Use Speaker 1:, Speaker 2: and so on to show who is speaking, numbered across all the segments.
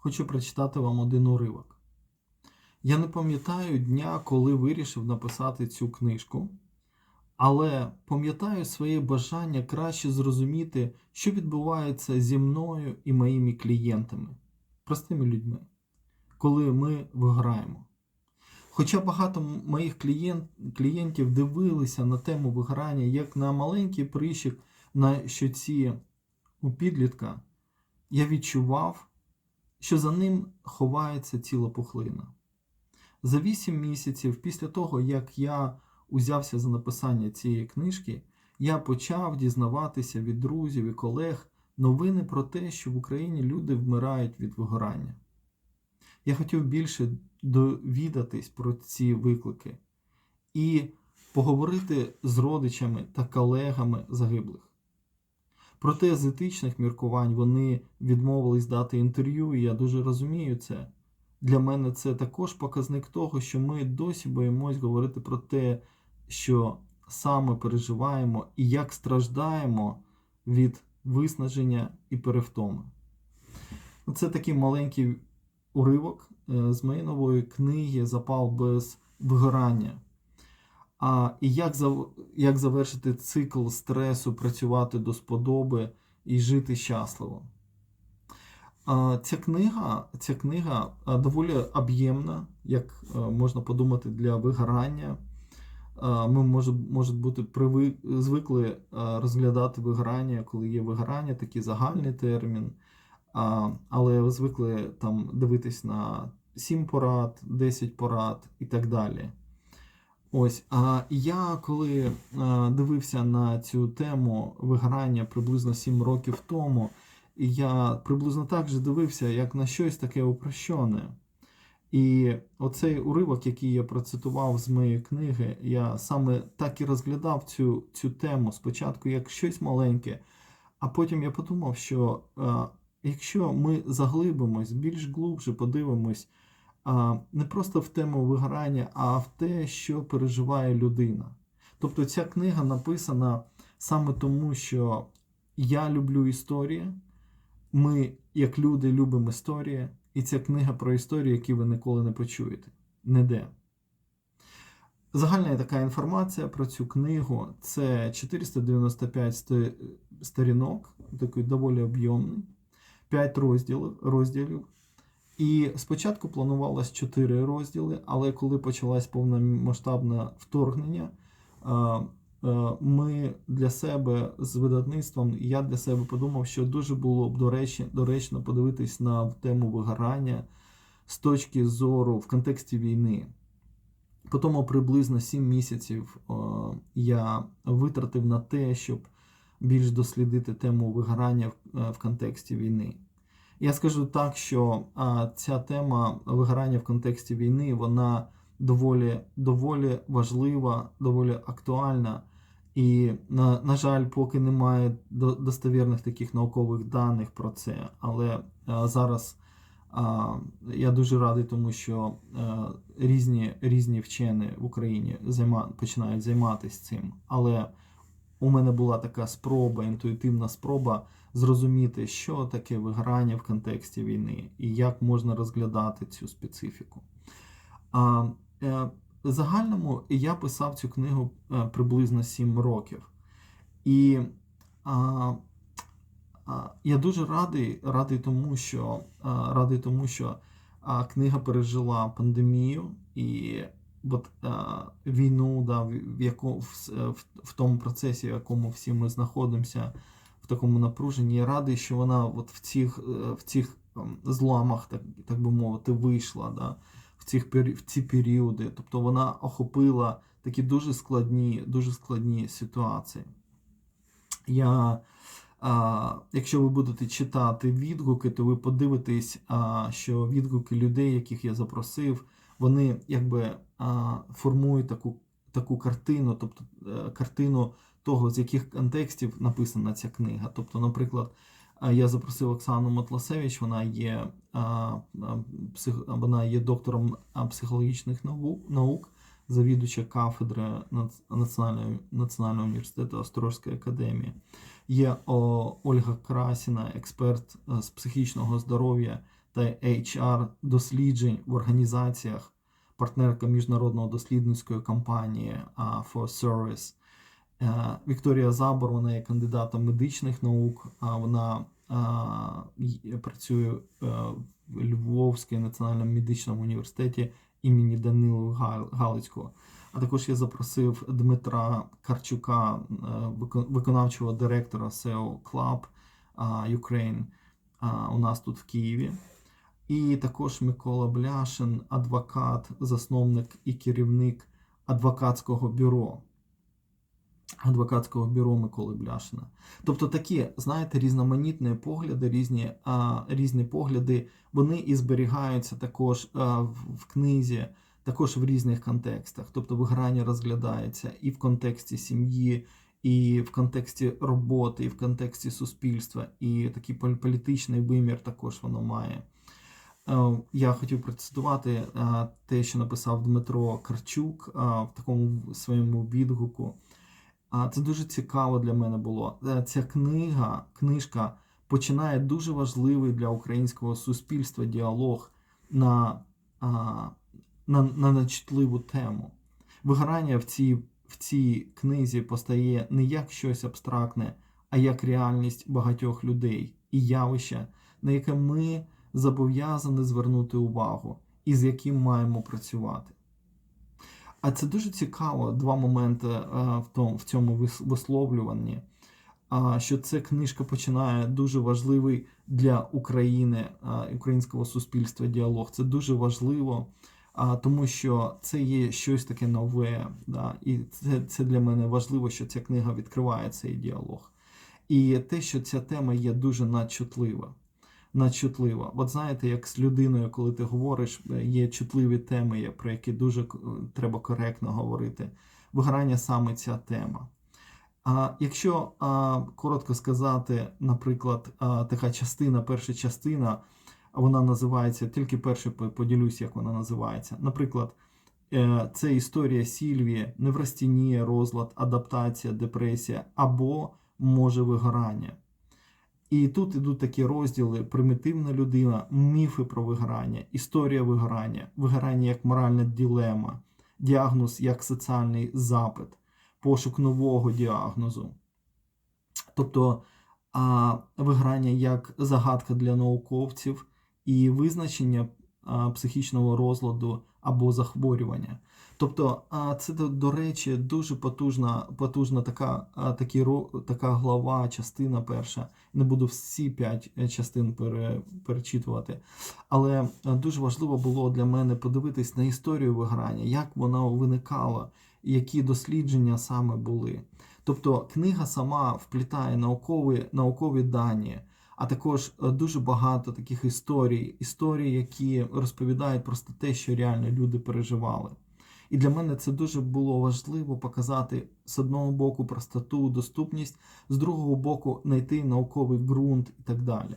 Speaker 1: хочу прочитати вам один уривок. Я не пам'ятаю дня, коли вирішив написати цю книжку, але пам'ятаю своє бажання краще зрозуміти, що відбувається зі мною і моїми клієнтами, простими людьми, коли ми виграємо. Хоча багато моїх клієнт, клієнтів дивилися на тему виграння як на маленький прищик на щоці у підлітка, я відчував, що за ним ховається ціла пухлина. За вісім місяців після того, як я узявся за написання цієї книжки, я почав дізнаватися від друзів і колег новини про те, що в Україні люди вмирають від вигорання. Я хотів більше довідатись про ці виклики і поговорити з родичами та колегами загиблих. Проте з етичних міркувань вони відмовились дати інтерв'ю, і я дуже розумію це. Для мене це також показник того, що ми досі боїмось говорити про те, що саме переживаємо і як страждаємо від виснаження і перевтоми. Це такий маленький уривок е, з моєї нової книги Запал без вигорання. А, і як, як завершити цикл стресу, працювати до сподоби і жити щасливо. А, Ця книга, ця книга доволі об'ємна, як а, можна подумати, для вигорання. Ми може, може бути приви... звикли а, розглядати вигорання, коли є вигорання, такий загальний термін. А, Але звикли там дивитись на 7 порад, 10 порад і так далі. Ось, а я коли а, дивився на цю тему вигорання приблизно 7 років тому, я приблизно так же дивився, як на щось таке упрощене. І оцей уривок, який я процитував з моєї книги, я саме так і розглядав цю, цю тему спочатку як щось маленьке, а потім я подумав, що а, якщо ми заглибимось, більш глубже подивимось не просто в тему вигорання, а в те, що переживає людина. Тобто ця книга написана саме тому, що я люблю історії, ми, як люди, любимо історії, і ця книга про історії, які ви ніколи не почуєте. Ніде. Загальна така інформація про цю книгу це 495 сторінок, такий доволі об'ємний, 5 розділів, розділів. І спочатку планувалось 4 розділи, але коли почалось повномасштабне вторгнення, е, ми для себе з видавництвом, і я для себе подумав, що дуже було б доречно, подивитись на тему вигорання з точки зору в контексті війни. Тому приблизно 7 місяців е, я витратив на те, щоб більш дослідити тему вигорання е, в контексті війни. Я скажу так, що а, ця тема вигорання в контексті війни вона доволі, доволі важлива, доволі актуальна. І, на, на жаль, поки немає до- достовірних таких наукових даних про це. Але а, зараз а, я дуже радий, тому що а, різні, різні вчені в Україні займа, починають займатися цим. Але у мене була така спроба, інтуїтивна спроба зрозуміти, що таке виграння в контексті війни і як можна розглядати цю специфіку. А, е, в загальному я писав цю книгу е, приблизно 7 років. І а, а, я дуже радий, радий тому, що, а, радий тому, що а, книга пережила пандемію і от, а, війну, да, в, в, в, в, тому процесі, в якому всі ми знаходимося, такому напруженні. Я радий, що вона от в цих, е, в цих зламах, так, так би мовити, вийшла да, в, цих, в ці періоди. Тобто вона охопила такі дуже складні, дуже складні ситуації. Я, а, якщо ви будете читати відгуки, то ви подивитесь, а, що відгуки людей, яких я запросив, вони якби а, формують таку, таку картину, тобто е, картину того, з яких контекстів написана ця книга. Тобто, наприклад, я запросив Оксану Матласевич, вона є, а, а, вона є доктором психологічних наук, завідувача кафедри Нац- Національного, Національного університету Острозької академії. Є Ольга Красіна, експерт е, з психічного здоров'я, та HR досліджень в організаціях, партнерка міжнародного дослідницької компанії For Service. Е, Вікторія Забор, вона є кандидатом медичних наук, вона працює е, в Львовському національному медичному університеті імені Данила Галицького. А також я запросив Дмитра Карчука, е, виконавчого директора SEO Club Ukraine у нас тут в Києві. І також Микола Бляшин, адвокат, засновник і керівник адвокатського бюро. Адвокатського бюро Миколи Бляшина. Тобто такі, знаєте, різноманітні погляди, різні, а, різні погляди, вони і зберігаються також а, в, в книзі, також в різних контекстах. Тобто виграння розглядається і в контексті сім'ї, і в контексті роботи, і в контексті суспільства, і такий пол- політичний вимір також воно має. Е, Я хотів процитувати е, те, що написав Дмитро Карчук е, в такому своєму відгуку. Це дуже цікаво для мене було. Е, Ця книга, книжка починає дуже важливий для українського суспільства діалог на, на, на нечутливу тему. Вигорання в цій, в цій книзі постає не як щось абстрактне, а як реальність багатьох людей і явище, на яке ми зобов'язані звернути увагу і з яким маємо працювати. А це дуже цікаво, два моменти е, в цьому вис- висловлюванні. Що ця книжка починає дуже важливий для України, е, українського суспільства діалог. Це дуже важливо, тому що це є щось таке нове. Да? І це, це для мене важливо, що ця книга відкриває цей діалог. І те, що ця тема є дуже надчутлива. Надчутлива. От знаєте, як з людиною, коли ти говориш, е, є чутливі теми, про які дуже треба коректно говорити. Виграння саме ця тема. А якщо а, коротко сказати, наприклад, а, така частина, перша частина, вона називається, тільки перше поділюсь, як вона називається. Наприклад, е, це історія Сільвії, неврастінія, розлад, адаптація, депресія або може вигорання. І тут ідуть такі розділи: примітивна людина, міфи про вигорання, історія вигорання, вигорання як моральна ділема, діагноз як соціальний запит, пошук нового діагнозу. Тобто а, виграння як загадка для науковців і визначення психічного розладу або захворювання. Тобто, це, до, речі, дуже потужна, потужна така, такі, така глава, частина перша. Не буду всі п'ять е, частин пере, перечитувати. Але е, дуже важливо було для мене подивитись на історію виграння, як вона виникала, які дослідження саме були. Тобто книга сама вплітає наукові, наукові дані, а також е, дуже багато таких історій, історій, які розповідають просто те, що реально люди переживали. І для мене це дуже було важливо показати з одного боку простоту, доступність, з другого боку знайти науковий ґрунт і так далі.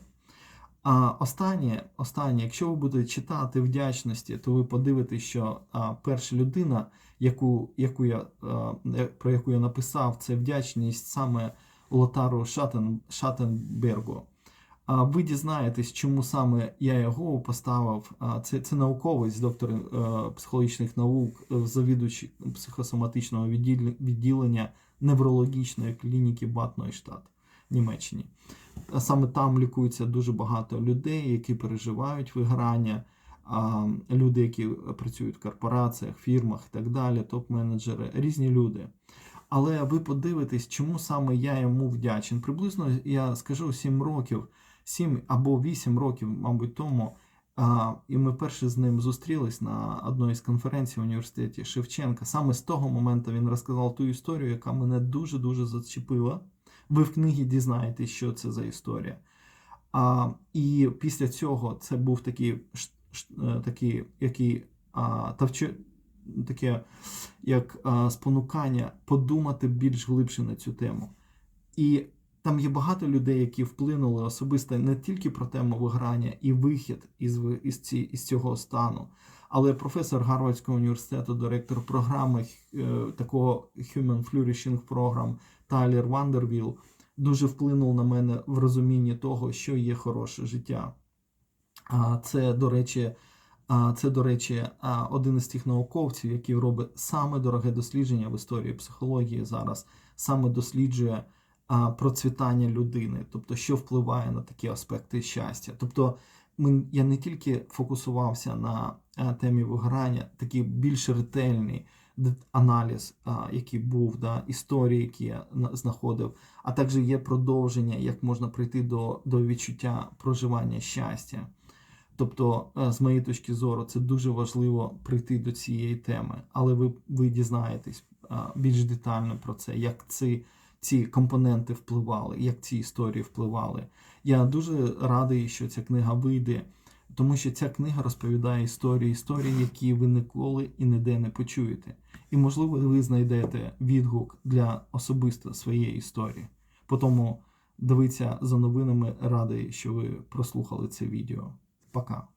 Speaker 1: А останнє, останнє, якщо ви будете читати вдячності, то ви подивитесь, що а, перша людина, яку, яку я, а, про яку я написав, це вдячність саме Лотару Шатен, Шатенбергу. А ви дізнаєтесь, чому саме я його поставив. Це, це науковець, доктор е, психологічних наук, е, завідувач психосоматичного відділ- відділення неврологічної клініки Бад Нойштадт в Німеччині. Саме там лікується дуже багато людей, які переживають виграння, а, люди, які працюють в корпораціях, фірмах і так далі, топ-менеджери, різні люди. Але ви подивитесь, чому саме я йому вдячен. Приблизно я скажу 7 років, 7 або 8 років, мабуть, тому. А, і ми перші з ним зустрілись на одній з конференцій в університеті Шевченка. Саме з того моменту він розказав ту історію, яка мене дуже-дуже зачепила. Ви в книгі дізнаєтесь, що це за історія. А, і після цього це був такий, е, такий який, а, тавче, таке як а, спонукання подумати більш глибше на цю тему. І там є багато людей, які вплинули особисто не тільки про тему виграння і вихід із, із, ці, із цього стану, але професор Гарвардського університету, директор програми е, такого Human Flourishing Program Тайлер Вандервіл дуже вплинув на мене в розумінні того, що є хороше життя. А, Це, до речі, це, до речі, один із тих науковців, який робить саме дороге дослідження в історії психології зараз, саме досліджує процвітання людини, тобто що впливає на такі аспекти щастя. Тобто, ми, я не тільки фокусувався на темі вигорання, такий більш ретельний аналіз, який був, да, історії, які я знаходив, а також є продовження, як можна прийти до, до відчуття проживання щастя. Тобто, е, з моєї точки зору, це дуже важливо прийти до цієї теми, але ви, ви дізнаєтесь більш детально про це, як ці, ці компоненти впливали, як ці історії впливали. Я дуже радий, що ця книга вийде, тому що ця книга розповідає історії, історії, які ви ніколи і ніде не почуєте. І, можливо, ви знайдете відгук для особисто своєї історії. Потому дивіться за новинами, радий, що ви прослухали це відео. Пока.